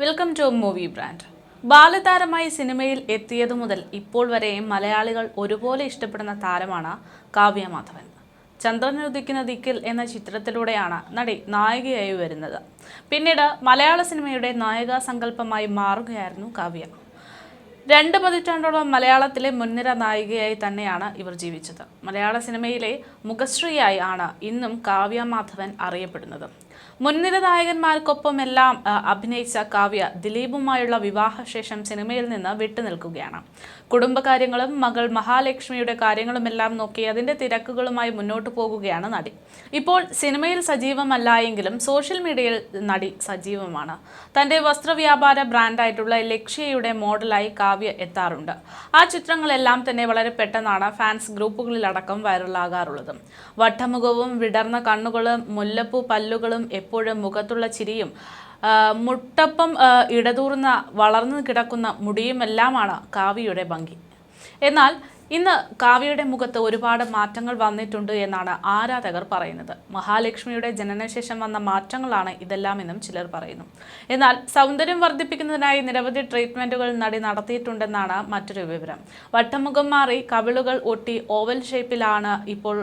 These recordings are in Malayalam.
വെൽക്കം ടു മൂവി ബ്രാൻഡ് ബാലതാരമായി സിനിമയിൽ എത്തിയതു മുതൽ ഇപ്പോൾ വരെയും മലയാളികൾ ഒരുപോലെ ഇഷ്ടപ്പെടുന്ന താരമാണ് കാവ്യ മാധവൻ. ചന്ദ്രനുദിക്കുന്ന ദിക്കിൽ എന്ന ചിത്രത്തിലൂടെയാണ് നടി നായികയായി വരുന്നത്. പിന്നീട് മലയാള സിനിമയുടെ നായികാ സങ്കല്പമായി മാറുകയായിരുന്നു കാവ്യ. രണ്ട് പതിറ്റാണ്ടോളം മലയാളത്തിലെ മുൻനിര നായികയായി തന്നെയാണ് ഇവർ ജീവിച്ചത്. മലയാള സിനിമയിലെ മുഖശ്രീയായി ആണ് ഇന്നും കാവ്യ മാധവൻ അറിയപ്പെടുന്നത്. മുൻനിര നായകന്മാർക്കൊപ്പമെല്ലാം അഭിനയിച്ച കാവ്യ ദിലീപുമായുള്ള വിവാഹശേഷം സിനിമയിൽ നിന്ന് വിട്ടുനിൽക്കുകയാണ്. കുടുംബകാര്യങ്ങളും മകൾ മഹാലക്ഷ്മിയുടെ കാര്യങ്ങളുമെല്ലാം നോക്കി അതിന്റെ തിരക്കുകളുമായി മുന്നോട്ട് പോകുകയാണ് നടി. ഇപ്പോൾ സിനിമയിൽ സജീവമല്ല എങ്കിലും സോഷ്യൽ മീഡിയയിൽ നടി സജീവമാണ്. തന്റെ വസ്ത്രവ്യാപാര ബ്രാൻഡായിട്ടുള്ള ലക്ഷ്യയുടെ മോഡലായി കാവ്യ എത്താറുണ്ട്. ആ ചിത്രങ്ങളെല്ലാം തന്നെ വളരെ പെട്ടെന്നാണ് ഫാൻസ് ഗ്രൂപ്പുകളിലടക്കം വൈറലാകാറുള്ളത്. വട്ടമുഖവും വിടർന്ന കണ്ണുകളും മുല്ലപ്പൂ പല്ലുകളും എപ്പോഴും മുഖത്തുള്ള ചിരിയും മുട്ടപ്പം ഇടതൂർന്ന വളർന്നു കിടക്കുന്ന മുടിയുമെല്ലാമാണ് കാവ്യയുടെ ഭംഗി. എന്നാൽ ഇന്ന് കാവ്യയുടെ മുഖത്ത് ഒരുപാട് മാറ്റങ്ങൾ വന്നിട്ടുണ്ട് എന്നാണ് ആരാധകർ പറയുന്നത്. മഹാലക്ഷ്മിയുടെ ജനനശേഷം വന്ന മാറ്റങ്ങളാണ് ഇതെല്ലാം എന്നും ചിലർ പറയുന്നു. എന്നാൽ സൗന്ദര്യം വർദ്ധിപ്പിക്കുന്നതിനായി നിരവധി ട്രീറ്റ്മെന്റുകൾ നടി നടത്തിയിട്ടുണ്ടെന്നാണ് മറ്റൊരു വിവരം. വട്ടമുഖം മാറി കവിളുകൾ ഒട്ടി ഓവൽ ഷേപ്പിലാണ് ഇപ്പോൾ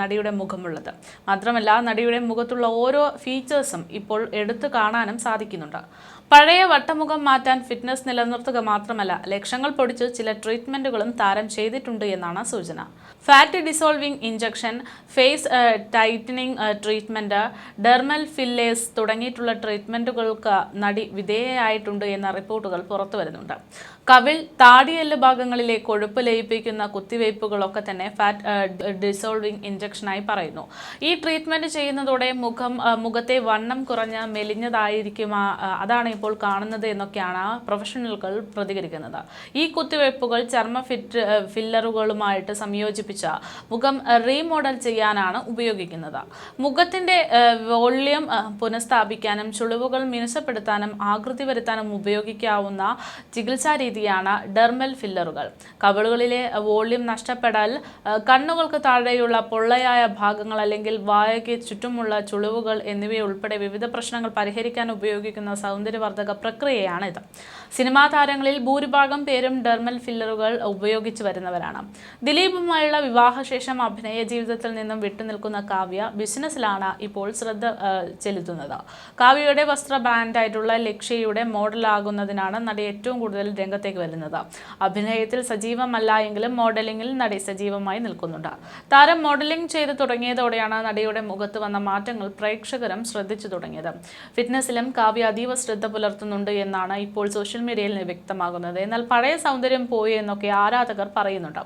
നടിയുടെ മുഖമുള്ളത്. മാത്രമല്ല നടിയുടെ മുഖത്തുള്ള ഓരോ ഫീച്ചേഴ്സും ഇപ്പോൾ എടുത്തു കാണാനും സാധിക്കുന്നുണ്ട്. പഴയ വട്ടമുഖം മാറ്റാൻ ഫിറ്റ്നസ് നിലനിർത്തുക മാത്രമല്ല ലക്ഷങ്ങൾ പൊടിച്ച് ചില ട്രീറ്റ്മെന്റുകളും താരം ചെയ്തിട്ടുണ്ട് എന്നാണ് സൂചന. Fat dissolving injection face tightening treatment dermal fillers തുടങ്ങിയിട്ടുള്ള ട്രീറ്റ്മെന്റുകൾക്ക് നടി വിധേയയായിട്ടുണ്ട് എന്ന റിപ്പോർട്ടുകൾ പുറത്തു വരുന്നുണ്ട്. കവിൾ താടിയെല്ല് ഭാഗങ്ങളിലെ കൊഴുപ്പ് ലയിപ്പിക്കുന്ന കുത്തിവയ്പ്പുകളൊക്കെ തന്നെ ഫാറ്റ് ഡിസോൾവിംഗ് ഇഞ്ചക്ഷനായി പറയുന്നു. ഈ ട്രീറ്റ്മെന്റ് ചെയ്യുന്നതോടെ മുഖം മുഖത്തെ വണ്ണം കുറഞ്ഞ് മെലിഞ്ഞതായിരിക്കും അതാണ് ഇപ്പോൾ കാണുന്നത് എന്നൊക്കെയാണ് പ്രൊഫഷണലുകൾ പ്രതികരിക്കുന്നത്. ഈ കുത്തിവയ്പ്പുകൾ ചർമ്മ ഫിറ്റ് ഫില്ലറുകളുമായിട്ട് സംയോജിപ്പിച്ച മുഖം റീമോഡൽ ചെയ്യാനാണ് ഉപയോഗിക്കുന്നത്. മുഖത്തിന്റെ ആ, വോള്യം പുനഃസ്ഥാപിക്കാനും ചുളിവുകൾ മിനുസപ്പെടുത്താനും ആകൃതി വരുത്താനും ഉപയോഗിക്കാവുന്ന ചികിത്സാ രീതിയാണ് ഡെർമൽ ഫില്ലറുകൾ. കവിളുകളിലെ വോള്യം നഷ്ടപ്പെടൽ കണ്ണുകൾക്ക് താഴെയുള്ള പൊള്ളയായ ഭാഗങ്ങൾ അല്ലെങ്കിൽ വായയ്ക്ക് ചുറ്റുമുള്ള ചുളിവുകൾ എന്നിവയുൾപ്പെടെ വിവിധ പ്രശ്നങ്ങൾ പരിഹരിക്കാൻ ഉപയോഗിക്കുന്ന സൗന്ദര്യവർദ്ധക പ്രക്രിയയാണ് ഇത് സിനിമാ താരങ്ങളിൽ ഭൂരിഭാഗം പേരും ഡെർമൽ ഫില്ലറുകൾ ഉപയോഗിച്ചു വരുന്നവരാണ്. ദിലീപുമായുള്ള വിവാഹശേഷം അഭിനയ ജീവിതത്തിൽ നിന്നും വിട്ടുനിൽക്കുന്ന കാവ്യ ബിസിനസ്സിലാണ് ഇപ്പോൾ ശ്രദ്ധ ചെലുത്തുന്നത്. കാവ്യയുടെ വസ്ത്ര ബ്രാൻഡായിട്ടുള്ള ലക്ഷ്യയുടെ മോഡലാകുന്നതിനാണ് നടി ഏറ്റവും കൂടുതൽ രംഗത്തേക്ക് വരുന്നത്. അഭിനയത്തിൽ സജീവമല്ല എങ്കിലും മോഡലിംഗിൽ നടി സജീവമായി നിൽക്കുന്നുണ്ട്. താരം മോഡലിംഗ് ചെയ്ത് തുടങ്ങിയതോടെയാണ് നടിയുടെ മുഖത്ത് വന്ന മാറ്റങ്ങൾ പ്രേക്ഷകരും ശ്രദ്ധിച്ചു തുടങ്ങിയത്. ഫിറ്റ്നസ്സിലും കാവ്യ അതീവ ശ്രദ്ധ പുലർത്തുന്നുണ്ട് എന്നാണ് ഇപ്പോൾ സോഷ്യൽ മീഡിയയിൽ വ്യക്തമാകുന്നത്. എന്നാൽ പഴയ സൗന്ദര്യം പോയി എന്നൊക്കെ ആരാധകർ പറയുന്നുണ്ട്.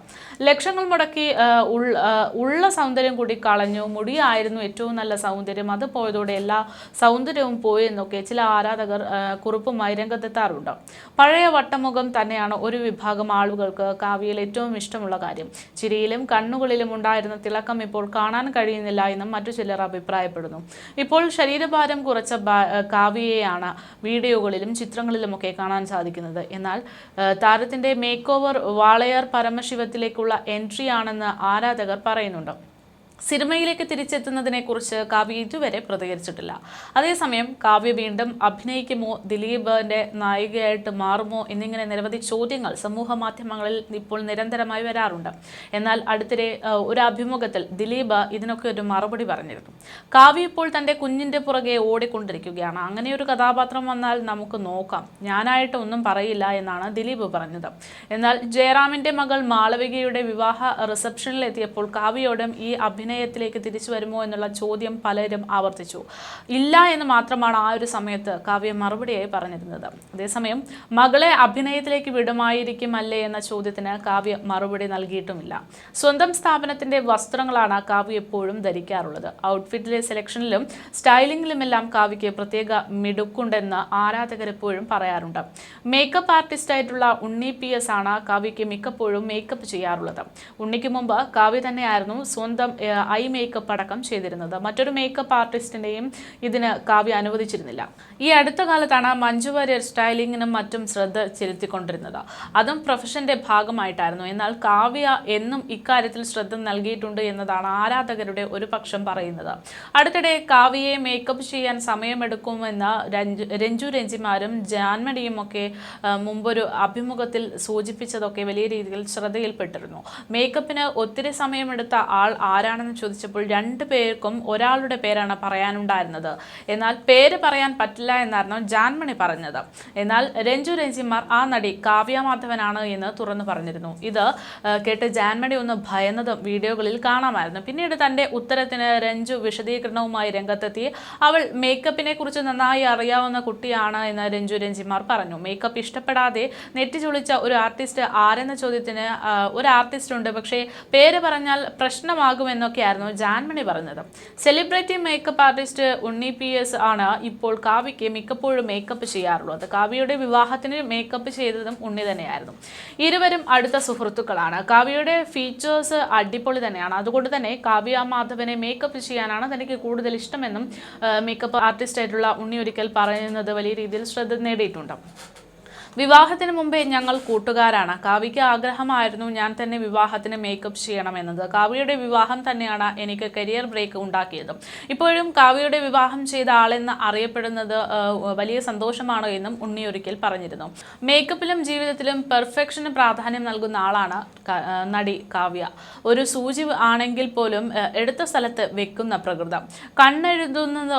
ലക്ഷങ്ങൾ മുടക്കി ഉള്ള സൗന്ദര്യം കൂടി കളഞ്ഞു. മുടിയായിരുന്നു ഏറ്റവും നല്ല സൗന്ദര്യം. അത് പോയതോടെ എല്ലാ സൗന്ദര്യവും പോയി എന്നൊക്കെ ചില ആരാധകർ കുറിപ്പുമായി രംഗത്തെത്താറുണ്ട്. പഴയ വട്ടമുഖം തന്നെയാണ് ഒരു വിഭാഗം ആളുകൾക്ക് കാവ്യയിൽ ഏറ്റവും ഇഷ്ടമുള്ള കാര്യം. ചിരിയിലും കണ്ണുകളിലും ഉണ്ടായിരുന്ന തിളക്കം ഇപ്പോൾ കാണാൻ കഴിയുന്നില്ല എന്നും മറ്റു ചിലർ അഭിപ്രായപ്പെടുന്നു. ഇപ്പോൾ ശരീരഭാരം കുറച്ച കാവ്യയെയാണ് വീഡിയോകളിലും ചിത്രങ്ങളിലുമൊക്കെ കാണാൻ സാധിക്കുന്നത്. എന്നാൽ താരത്തിന്റെ മേക്ക് ഓവർ വാളയാർ പരമശിവത്തിലേക്കുള്ള എൻട്രി ആണെന്ന് ആരാധകർ പറയുന്നുണ്ട്. സിനിമയിലേക്ക് തിരിച്ചെത്തുന്നതിനെക്കുറിച്ച് കാവ്യ ഇതുവരെ പ്രതികരിച്ചിട്ടില്ല. അതേസമയം കാവ്യ വീണ്ടും അഭിനയിക്കുമോ ദിലീപിന്റെ നായികയായിട്ട് മാറുമോ എന്നിങ്ങനെ നിരവധി ചോദ്യങ്ങൾ സമൂഹ മാധ്യമങ്ങളിൽ ഇപ്പോൾ നിരന്തരമായി വരാറുണ്ട്. എന്നാൽ അടുത്തിടെ ഒരു അഭിമുഖത്തിൽ ദിലീപ് ഇതിനൊക്കെ ഒരു മറുപടി പറഞ്ഞിരുന്നു. കാവ്യ ഇപ്പോൾ തന്റെ കുഞ്ഞിന്റെ പുറകെ ഓടിക്കൊണ്ടിരിക്കുകയാണ്. അങ്ങനെ ഒരു കഥാപാത്രം വന്നാൽ നമുക്ക് നോക്കാം. ഞാനായിട്ട് ഒന്നും പറയില്ല എന്നാണ് ദിലീപ് പറഞ്ഞത്. എന്നാൽ ജയറാമിന്റെ മകൾ മാളവികയുടെ വിവാഹ റിസപ്ഷനിലെത്തിയപ്പോൾ കാവ്യയോടും ഈ അഭിനയത്തിലേക്ക് തിരിച്ചു വരുമോ എന്നുള്ള ചോദ്യം പലരും ആവർത്തിച്ചു. ഇല്ല എന്ന് മാത്രമാണ് ആ ഒരു സമയത്ത് കാവ്യ മറുപടിയായി പറഞ്ഞിരുന്നത്. അതേസമയം മകളെ അഭിനയത്തിലേക്ക് വിടുമായിരിക്കും അല്ലേ എന്ന ചോദ്യത്തിന് കാവ്യ മറുപടി നൽകിയിട്ടുമില്ല. സ്വന്തം സ്ഥാപനത്തിന്റെ വസ്ത്രങ്ങളാണ് കാവ്യ എപ്പോഴും ധരിക്കാറുള്ളത്. ഔട്ട്ഫിറ്റിലെ സെലക്ഷനിലും സ്റ്റൈലിംഗിലുമെല്ലാം കാവ്യയ്ക്ക് പ്രത്യേക മിടുക്കുണ്ടെന്ന് ആരാധകർ എപ്പോഴും പറയാറുണ്ട്. മേക്കപ്പ് ആർട്ടിസ്റ്റ് ആയിട്ടുള്ള ഉണ്ണി പി എസ് ആണ് കാവ്യയ്ക്ക് മിക്കപ്പോഴും മേക്കപ്പ് ചെയ്യാറുള്ളത്. ഉണ്ണിക്ക് മുമ്പ് കാവ്യ തന്നെയായിരുന്നു സ്വന്തം ഐ മേക്കപ്പ് അടക്കം ചെയ്തിരുന്നത്. മറ്റൊരു മേക്കപ്പ് ആർട്ടിസ്റ്റിനെയും ഇതിന് കാവ്യ അനുവദിച്ചിരുന്നില്ല. ഈ അടുത്ത കാലത്താണ് മഞ്ജു വാര്യർ സ്റ്റൈലിങ്ങിനും മറ്റും ശ്രദ്ധ ചെലുത്തിക്കൊണ്ടിരുന്നത്. അതും പ്രൊഫഷന്റെ ഭാഗമായിട്ടായിരുന്നു. എന്നാൽ കാവ്യ എന്നും ഇക്കാര്യത്തിൽ ശ്രദ്ധ നൽകിയിട്ടുണ്ട് എന്നതാണ് ആരാധകരുടെ ഒരു പക്ഷം പറയുന്നത്. അടുത്തിടെ കാവ്യയെ മേക്കപ്പ് ചെയ്യാൻ സമയമെടുക്കുമെന്ന് രഞ്ജു രഞ്ജു രഞ്ജിമാരും ജാൻമണിയും ഒക്കെ മുമ്പൊരു അഭിമുഖത്തിൽ സൂചിപ്പിച്ചതൊക്കെ വലിയ രീതിയിൽ ശ്രദ്ധയിൽപ്പെട്ടിരുന്നു. മേക്കപ്പിന് ഒത്തിരി സമയമെടുത്ത ആൾ ആരാണെന്ന് ചോദിച്ചപ്പോൾ രണ്ട് പേർക്കും ഒരാളുടെ പേരാണ് പറയാനുണ്ടായിരുന്നത്. എന്നാൽ പേര് പറയാൻ പറ്റില്ല എന്നായിരുന്നു ജാൻമണി പറഞ്ഞത്. എന്നാൽ രഞ്ജു രഞ്ജിമാർ ആ നടി കാവ്യ മാധവനാണ് എന്ന് തുറന്നു പറഞ്ഞിരുന്നു. ഇത് കേട്ട് ജാൻമണി ഒന്ന് ഭയന്നതും വീഡിയോകളിൽ കാണാമായിരുന്നു. പിന്നീട് തന്റെ ഉത്തരത്തിന് രഞ്ജു വിശദീകരണവുമായി രംഗത്തെത്തി. അവൾ മേക്കപ്പിനെ കുറിച്ച് നന്നായി അറിയാവുന്ന കുട്ടിയാണ് എന്ന് രഞ്ജു രഞ്ജിമാർ പറഞ്ഞു. മേക്കപ്പ് ഇഷ്ടപ്പെടാതെ നെറ്റി ചുളിച്ച ഒരു ആർട്ടിസ്റ്റ് ആരെന്ന ചോദ്യത്തിന് ഒരു ആർട്ടിസ്റ്റ് ഉണ്ട്. പക്ഷേ പേര് പറഞ്ഞാൽ പ്രശ്നമാകുമെന്നൊക്കെയായിരുന്നു ജാൻമണി പറഞ്ഞത്. Celebrity makeup artist Unni P S ആണ് ഇപ്പോൾ കാവ്യയ്ക്ക് മിക്കപ്പോഴും മേക്കപ്പ് ചെയ്യാറുള്ളത്. കാവ്യയുടെ വിവാഹത്തിന് മേക്കപ്പ് ചെയ്തതും ഉണ്ണി തന്നെയായിരുന്നു. ഇരുവരും അടുത്ത സുഹൃത്തുക്കളാണ്. കാവ്യയുടെ ഫീച്ചേഴ്സ് അടിപൊളി തന്നെയാണ്. അതുകൊണ്ട് തന്നെ കാവ്യ മാധവനെ മേക്കപ്പ് ചെയ്യാനാണ് തനിക്ക് കൂടുതൽ ഇഷ്ടമെന്നും മേക്കപ്പ് ആർട്ടിസ്റ്റായിട്ടുള്ള ഉണ്ണി ഒരിക്കൽ പറയുന്നത് വലിയ രീതിയിൽ ശ്രദ്ധ നേടിയിട്ടുണ്ട്. വിവാഹത്തിന് മുമ്പേ ഞങ്ങൾ കൂട്ടുകാരാണ്. കാവ്യയ്ക്ക് ആഗ്രഹമായിരുന്നു ഞാൻ തന്നെ വിവാഹത്തിന് മേക്കപ്പ് ചെയ്യണമെന്നത്. കാവ്യയുടെ വിവാഹം തന്നെയാണ് എനിക്ക് കരിയർ ബ്രേക്ക് ഉണ്ടാക്കിയത്. ഇപ്പോഴും കാവ്യയുടെ വിവാഹം ചെയ്ത ആളെന്ന് അറിയപ്പെടുന്നത് വലിയ സന്തോഷമാണ് എന്നും ഉണ്ണി ഒരിക്കൽ പറഞ്ഞിരുന്നു. മേക്കപ്പിലും ജീവിതത്തിലും പെർഫെക്ഷന് പ്രാധാന്യം നൽകുന്ന ആളാണ് നടി കാവ്യ. ഒരു സൂചി ആണെങ്കിൽ പോലും എടുത്ത സ്ഥലത്ത് വെക്കുന്ന പ്രകൃതം. കണ്ണെഴുതുന്നത്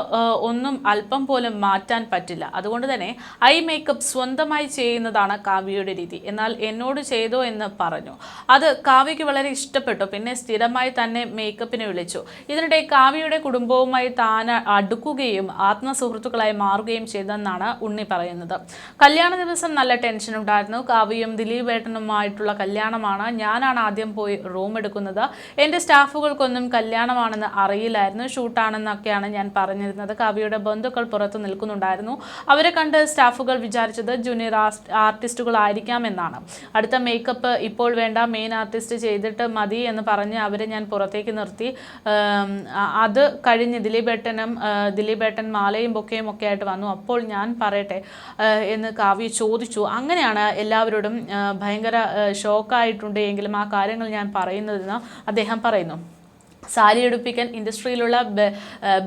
ഒന്നും അല്പം പോലും മാറ്റാൻ പറ്റില്ല. അതുകൊണ്ട് തന്നെ ഐ മേക്കപ്പ് സ്വന്തമായി ചെയ്യുന്നതാണ് കാവ്യയുടെ രീതി. എന്നാൽ എന്നോട് ചെയ്തോ എന്ന് പറഞ്ഞു. അത് കാവ്യയ്ക്ക് വളരെ ഇഷ്ടപ്പെട്ടു. പിന്നെ സ്ഥിരമായി തന്നെ മേക്കപ്പിനെ വിളിച്ചു. ഇതിനിടെ കാവ്യയുടെ കുടുംബവുമായി താൻ അടുക്കുകയും ആത്മസുഹൃത്തുക്കളായി മാറുകയും ചെയ്തെന്നാണ് ഉണ്ണി പറയുന്നത്. കല്യാണ ദിവസം നല്ല ടെൻഷൻ ഉണ്ടായിരുന്നു. കാവ്യയും ദിലീപ് ഏട്ടനുമായിട്ടുള്ള കല്യാണമാണ്. ഞാനാണ് ആദ്യം പോയി റൂം എടുക്കുന്നത്. എന്റെ സ്റ്റാഫുകൾക്കൊന്നും കല്യാണമാണെന്ന് അറിയില്ലായിരുന്നു. ഷൂട്ടാണെന്നൊക്കെയാണ് ഞാൻ പറഞ്ഞിരുന്നത്. കാവ്യയുടെ ബന്ധുക്കൾ പുറത്ത് നിൽക്കുന്നുണ്ടായിരുന്നു. അവരെ കണ്ട് സ്റ്റാഫുകൾ വിചാരിച്ചത് ജൂനിയർ ആർട്ടിസ്റ്റുകളായിരിക്കാം എന്നാണ് അടുത്ത മേക്കപ്പ് ഇപ്പോൾ വേണ്ട മെയിൻ ആർട്ടിസ്റ്റ് ചെയ്തിട്ട് മതി എന്ന് പറഞ്ഞ് അവരെ ഞാൻ പുറത്തേക്ക് നിർത്തി. അത് കഴിഞ്ഞ് ദിലീപേട്ടനും ദിലീപേട്ടൻ മാലയും ബൊക്കയും ഒക്കെ ആയിട്ട് വന്നു. അപ്പോൾ ഞാൻ പറയട്ടെ എന്ന് കാവ്യ ചോദിച്ചു. അങ്ങനെയാണ് എല്ലാവരോടും ഭയങ്കര ഷോക്കായിട്ടുണ്ട് എങ്കിലും ആ കാര്യങ്ങൾ ഞാൻ പറയുന്നതെന്ന് അദ്ദേഹം പറയുന്നു. സാരി എടുപ്പിക്കാൻ ഇൻഡസ്ട്രിയിലുള്ള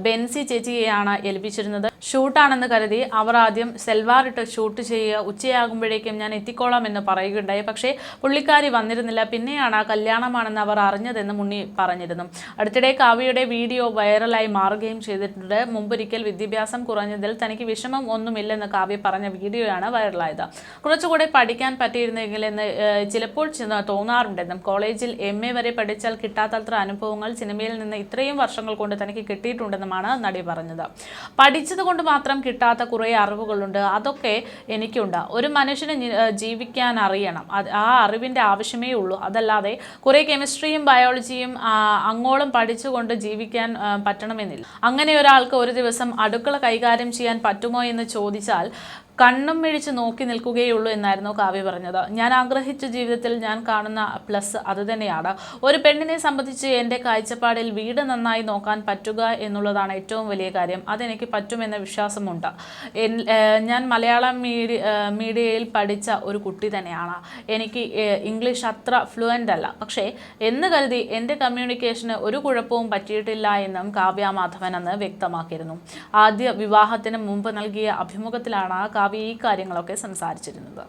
ബെൻസി ചേച്ചിയെയാണ് ഏൽപ്പിച്ചിരുന്നത്. ഷൂട്ടാണെന്ന് കരുതി അവർ ആദ്യം സെൽവാർ ഇട്ട് ഷൂട്ട് ചെയ്യുക ഉച്ചയാകുമ്പോഴേക്കും ഞാൻ എത്തിക്കോളാം എന്ന് പറയുകയുണ്ടായി. പക്ഷേ പുള്ളിക്കാരി വന്നിരുന്നില്ല. പിന്നെയാണ് ആ കല്യാണമാണെന്ന് അവർ അറിഞ്ഞതെന്ന് മുന്നി പറഞ്ഞിരുന്നു. അടുത്തിടെ കാവ്യയുടെ വീഡിയോ വൈറലായി മാറുകയും ചെയ്തിട്ടുണ്ട്. മുമ്പൊരിക്കൽ വിദ്യാഭ്യാസം കുറഞ്ഞതിൽ തനിക്ക് വിഷമം ഒന്നുമില്ലെന്ന് കാവ്യ പറഞ്ഞ വീഡിയോയാണ് വൈറലായത്. കുറച്ചുകൂടെ പഠിക്കാൻ പറ്റിയിരുന്നെങ്കിൽ എന്ന് ചിലപ്പോൾ തോന്നാറുണ്ടെന്നും കോളേജിൽ എം വരെ പഠിച്ചാൽ കിട്ടാത്തത്ര അനുഭവങ്ങൾ സിനിമയിൽ നിന്ന് ഇത്രയും വർഷങ്ങൾ കൊണ്ട് തനിക്ക് കിട്ടിയിട്ടുണ്ടെന്നുമാണ് നടി പറഞ്ഞത്. പഠിച്ചത് കൊണ്ട് മാത്രം കിട്ടാത്ത കുറേ അറിവുകളുണ്ട്. അതൊക്കെ എനിക്കുണ്ട്. ഒരു മനുഷ്യന് ജീവിക്കാൻ അറിയണം. ആ അറിവിന്റെ ആവശ്യമേ ഉള്ളൂ. അതല്ലാതെ കുറേ കെമിസ്ട്രിയും ബയോളജിയും അങ്ങോളം പഠിച്ചുകൊണ്ട് ജീവിക്കാൻ പറ്റണമെന്നില്ല. അങ്ങനെ ഒരാൾക്ക് ഒരു ദിവസം അടുക്കള കൈകാര്യം ചെയ്യാൻ പറ്റുമോ എന്ന് ചോദിച്ചാൽ കണ്ണും മിഴിച്ച് നോക്കി നിൽക്കുകയുള്ളൂ എന്നായിരുന്നു കാവ്യ പറഞ്ഞത്. ഞാൻ ആഗ്രഹിച്ച ജീവിതത്തിൽ ഞാൻ കാണുന്ന പ്ലസ് അതുതന്നെയാണ് ഒരു പെണ്ണിനെ സംബന്ധിച്ച് എന്റെ കാഴ്ചപ്പാടിൽ വീട് നന്നായി നോക്കാൻ പറ്റുക എന്നുള്ളതാണ് ഏറ്റവും വലിയ കാര്യം. അതെനിക്ക് പറ്റുമെന്ന വിശ്വാസമുണ്ട്. ഞാൻ മലയാളം മീഡിയ മീഡിയയിൽ പഠിച്ച ഒരു കുട്ടി തന്നെയാണ്. എനിക്ക് ഇംഗ്ലീഷ് അത്ര ഫ്ലുവന്റ് അല്ല. പക്ഷേ എന്ന് കരുതി എന്റെ കമ്മ്യൂണിക്കേഷന് ഒരു കുഴപ്പവും പറ്റിയിട്ടില്ല എന്നും കാവ്യ മാധവൻ അന്ന് വ്യക്തമാക്കിയിരുന്നു. ആദ്യ വിവാഹത്തിന് മുമ്പ് നൽകിയ അഭിമുഖത്തിലാണ് കാവ്യ ഈ കാര്യങ്ങളൊക്കെ സംസാരിച്ചിരുന്നത്.